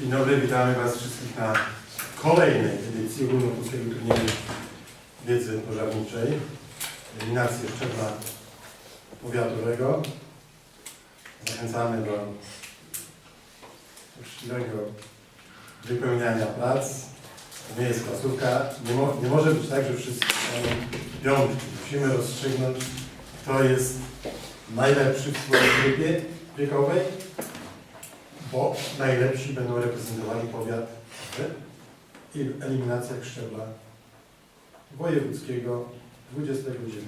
Dzień dobry, witamy Was wszystkich na kolejnej edycji ogólnopolskiego turnieju wiedzy pożarniczej. Eliminację szczebla powiatowego. Zachęcamy do uczciwego wypełniania prac. To nie jest klasówka. Nie, mo nie może być tak, że wszyscy mają piątki. Musimy rozstrzygnąć, kto jest najlepszy w swojej grupie wiekowej, bo najlepsi będą reprezentowali powiat w eliminacjach szczebla wojewódzkiego 29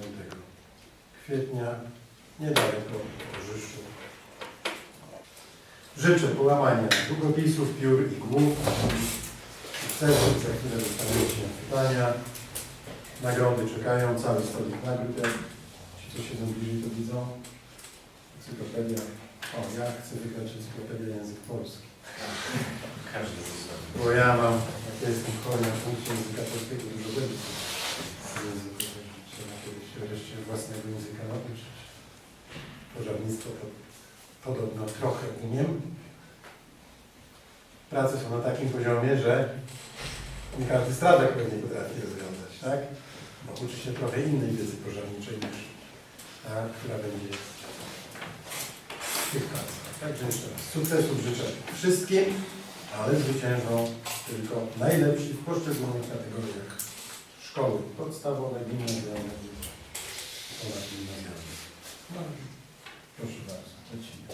kwietnia niedaleko Rzeszu. Życzę połamania długopisów, piór i głów, sukcesów, za chwilę dostaniecie pytania. Nagrody czekają, cały stolik nagród. Ci, co siedzą bliżej, to widzą. Encyklopedia. O, ja chcę wygrać encyklopedię język polski. Każdy został. Bo ja mam, jak ja jestem chory na punkcie języka polskiego, dużo z języku. Trzeba kiedyś wreszcie własnego języka nauczyć. Pożarnictwo to podobno trochę umiem. Prace są na takim poziomie, że nie każdy strażak pewnie potrafi rozwiązać, tak? Bo uczy się trochę innej wiedzy pożarniczej niż ta, która będzie tych pracach. Także jeszcze raz sukcesów życzę wszystkim ale zwyciężą tylko najlepsi w poszczególnych kategoriach szkoły podstawowe, gimnazjalne i ponadgimnazjalne. No, proszę bardzo, lecimy.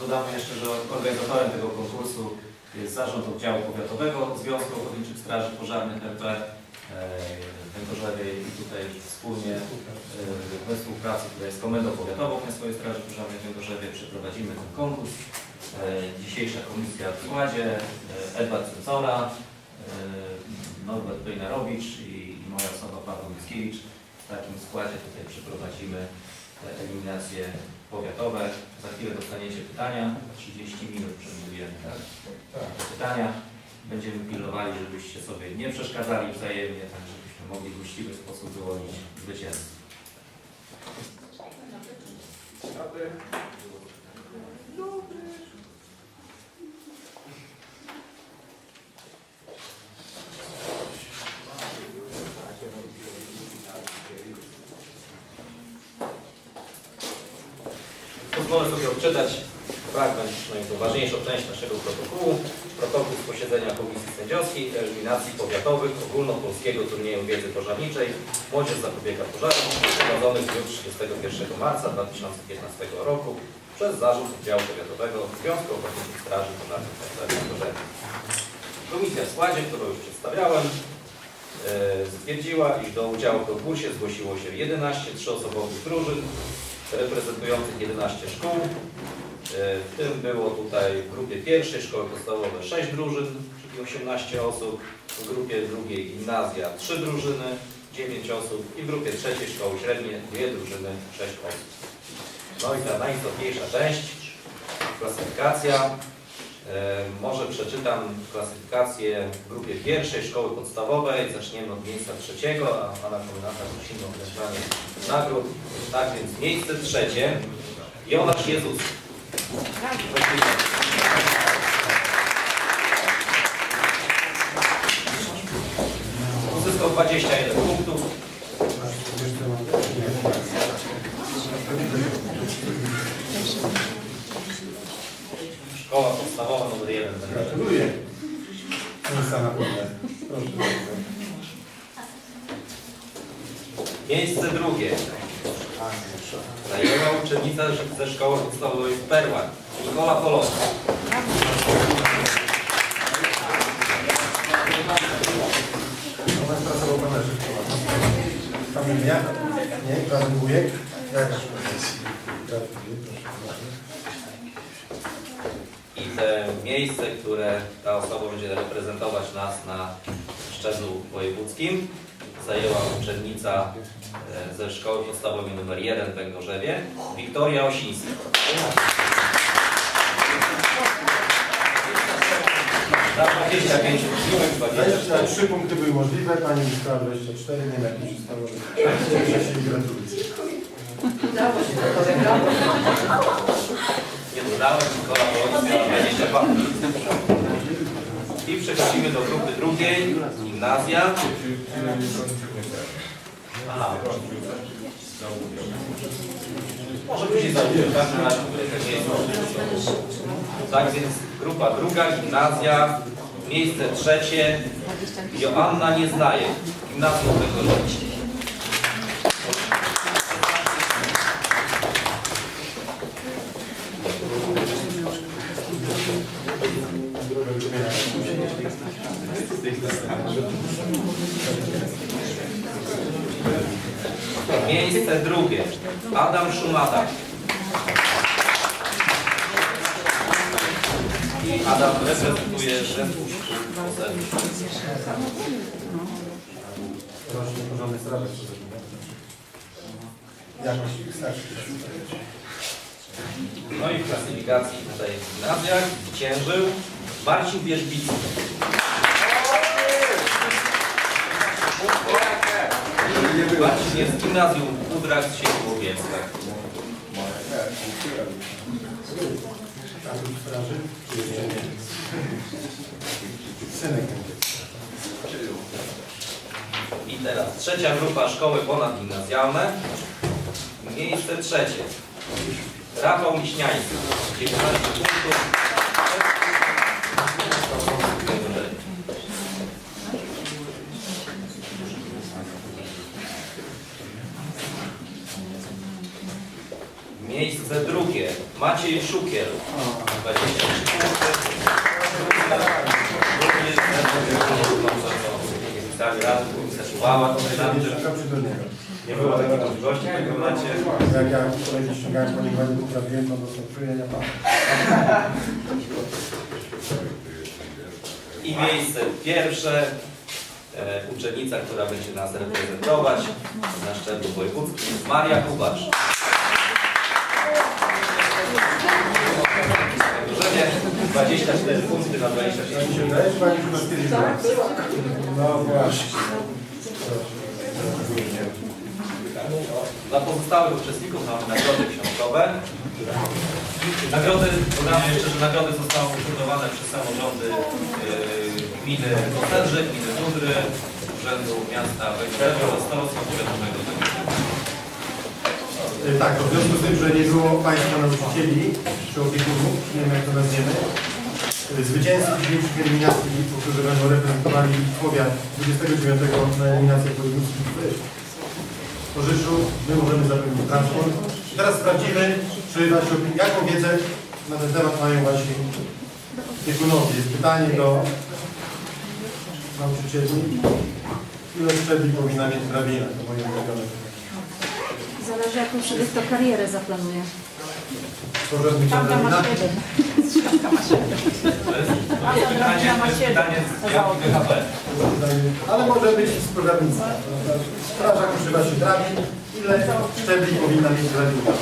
Dodamy jeszcze, że organizatorem tego konkursu jest Zarząd Oddziału Powiatowego Związku Ochotniczych Straży Pożarnych RP e, Węgorzewie i tutaj wspólnie e, we współpracy tutaj z Komendą Powiatową Państwowej Straży Pożarnej w Węgorzewie przeprowadzimy ten konkurs. E, Dzisiejsza komisja w składzie e, Edward Cecora, e, Norbert Bejnarowicz i moja osoba Paweł Mickiewicz. W takim składzie tutaj przeprowadzimy te eliminacje powiatowe. Za chwilę dostaniecie pytania. 30 minut przewidujemy tak? Tak. pytania. Będziemy pilnowali, żebyście sobie nie przeszkadzali wzajemnie, tak żebyśmy mogli w uczciwy sposób wyłonić zwycięzców. Pozwolę sobie odczytać fragment, no ważniejszą część naszego protokołu. Protokół z posiedzenia Komisji Sędziowskiej Eliminacji Powiatowych Ogólnopolskiego Turnieju Wiedzy Pożarniczej Młodzież zapobiega pożarom prowadzony w dniu 31 marca 2015 roku przez Zarząd Oddziału Powiatowego Związku Ochotniczych Straży Pożarnych Państwa Komisja w składzie, którą już przedstawiałem, e, stwierdziła, iż do udziału w konkursie zgłosiło się 11 trzyosobowych drużyn reprezentujących 11 szkół. E, W tym było tutaj w grupie pierwszej szkoły podstawowe 6 drużyn, czyli 18 osób, w grupie drugiej gimnazja 3 drużyny, 9 osób i w grupie trzeciej szkoły średnie 2 drużyny, 6 osób. No i ta najistotniejsza część, klasyfikacja. E, Może przeczytam klasyfikację w grupie pierwszej szkoły podstawowej. Zaczniemy od miejsca trzeciego, a Pana komendanta prosimy o wręczanie nagród. Tak więc miejsce trzecie Jonasz Jezus. Uzyskał 21 punktów. Jeszcze mam takie informacje. Szkoła podstawowa numer 1. Gratuluję. Miejsca na górę. Proszę bardzo. Miejsce drugie zajęła uczennica ze szkoły podstawowej w Perłach, Nikola Polowska. Ona? Nie? Pan wujek? I te miejsce, które ta osoba będzie reprezentować nas na szczeblu wojewódzkim, zajęła uczennica e, ze szkoły podstawowej nr 1 w Węgorzewie, Wiktoria Osińska. Na 25 uczniówek, 20 23 punkty były możliwe, Pani uzyskała 24, nie wiem jak mi się stało. że- Gratuluję. Nie no, Dałem Nikola miała 22. Przechodzimy do grupy drugiej, gimnazja. Aha. Może później zauważyć, tak? Tak więc grupa druga, gimnazja, miejsce trzecie, Joanna nie znaje, gimnazjum tego roku. Miejsce drugie, Adam Szumata. I Adam reprezentuje zespół szkół poselskich. No i w klasyfikacji tutaj w gimnazjach zwyciężył Marcin Wierzbicki. Marcin jest z gimnazjum w Udrach z Siedłowiecka. I teraz trzecia grupa szkoły ponadgimnazjalne. Miejsce trzecie. Rafał Miśniański. 19 punktów. Miejsce drugie. Maciej Szukiel. 23 punkty. Nie było takiej możliwości w tym momencie. Jak ja kolegi ściągałem ponieważ poprawiłem, to. I miejsce pierwsze, e, uczennica, która będzie nas reprezentować na szczeblu wojewódzkim, Maria Kubacz. 24 punkty na 26 Mi się wydaje, że pani chyba kiedyś była. No właśnie. Dla pozostałych uczestników mamy nagrody książkowe. Nagrody, dodamy jeszcze, że nagrody zostały ufundowane przez samorządy yy, gminy Kotelży, gminy Dudry, Urzędu Miasta Wejściowego oraz Starostwa Powiatowego. E, Tak, to w związku z tym, że nie było Państwa nauczycieli, czy opiekunów, nie wiem jak to nazwiemy, e, zwycięzcy dzisiejszych eliminacji, którzy będą reprezentowali powiat 29 na eliminację wojewódzkich w Porzyszu, my możemy zapewnić transport. Teraz sprawdzimy, czy nasi jaką wiedzę na ten temat mają właśnie opiekunowie. Jest pytanie do nauczycieli. Ile szczebli powinna mieć drabina? To moje ulubione pytanie. Zależy jaką sobie kto karierę zaplanuje. Tamta ma siedem. To to to jest pytanie z działki BHP. Ale może być z programistą. Strażak używa się drabin. Ile szczebli powinna mieć drabina?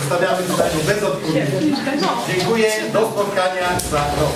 Zostawiamy pytanie bez odpowiedzi. Dziękuję. Do spotkania za rok.